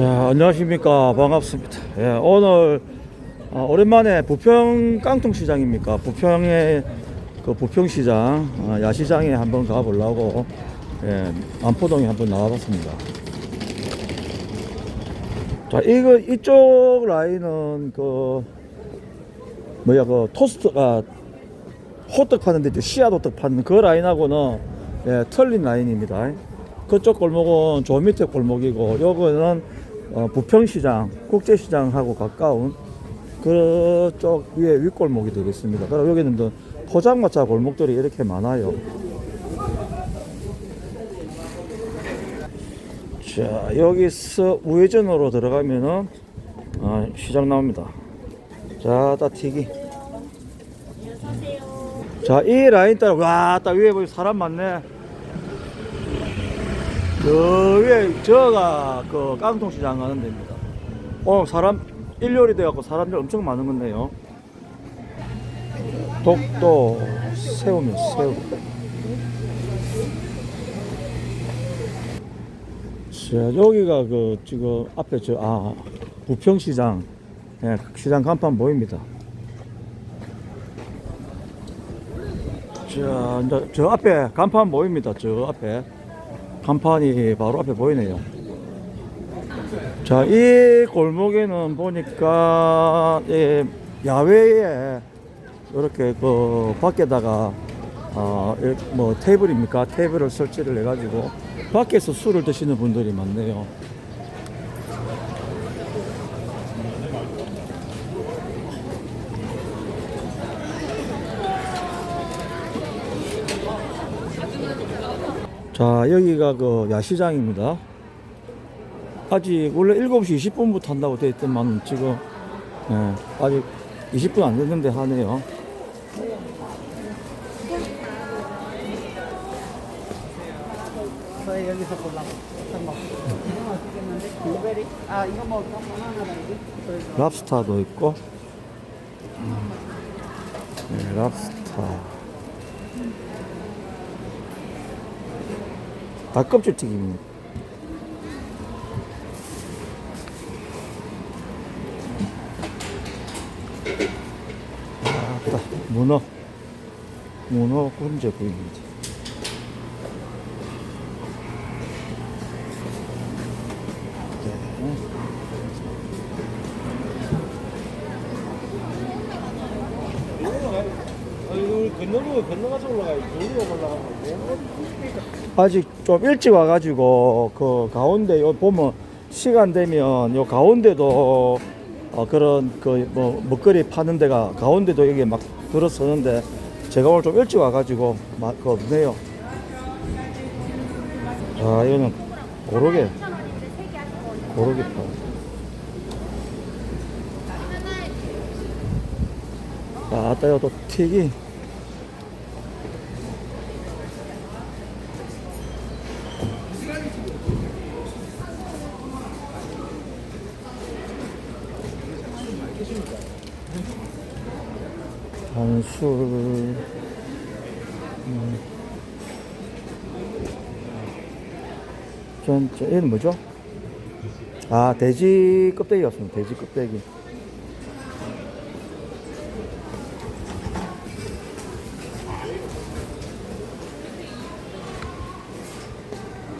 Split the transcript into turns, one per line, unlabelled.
자, 안녕하십니까. 반갑습니다. 예, 오늘, 어, 오랜만에 부평 깡통 시장입니까? 부평의 그 부평 시장, 어, 야시장에 한번 가보려고, 예, 안포동에 한번 나와봤습니다. 자, 이거, 이쪽 라인은 그, 뭐야, 그 토스트가 호떡 파는데 저 씨앗 호떡 파는 그 라인하고는 예, 틀린 라인입니다. 그쪽 골목은 저 밑에 골목이고 요거는 어, 부평시장, 국제시장하고 가까운 그쪽 위에 윗골목이 되겠습니다. 그리고 여기는 또 포장마차 골목들이 이렇게 많아요. 자, 여기서 우회전으로 들어가면은 아, 시장 나옵니다. 자, 따튀기. 자, 이 라인 따라 와, 딱 위에 보이 사람 많네. 저 위에 저가 그 깡통시장 가는 데입니다. 오늘 사람 일요일이 돼갖고 사람들 엄청 많은 건데요. 독도 새우면 새우. 자, 여기가 그 지금 앞에 저아 부평시장 예, 시장 간판 보입니다. 자, 이제 저 앞에 간판 보입니다. 저 앞에 간판이 바로 앞에 보이네요. 자, 이 골목에는 보니까 예, 야외에 이렇게 그 밖에다가 어, 이렇게 뭐 테이블입니까? 테이블을 설치를 해가지고 밖에서 술을 드시는 분들이 많네요. 자, 여기가 그 야시장입니다. 아직 원래 7시 20분부터 한다고 되어 있더만 지금. 예, 아직 20분 안 됐는데 하네요.
저희 여기서 골라고 어떤 거 블루베리? 아 이거 뭐 바나나다 이게
랍스타도 있고. 네, 랍스타 닭껍질 튀김입니다 아따 문어. 문어 군제 구이입니다 네.
건너면 건너가서 올라가야지. 저기로 올라가면
아직 좀 일찍 와가지고 그 가운데 요 보면 시간 되면 요 가운데도 어 그런 그 뭐 먹거리 파는 데가 가운데도 여기 막 들어서는데 제가 오늘 좀 일찍 와가지고 막그 없네요. 자 이거는 고로게 고로게 파. 아, 아따요 또 튀기. 단술 음. 전, 저, 얘는 뭐죠? 아 돼지 껍데기였습니다 돼지 껍데기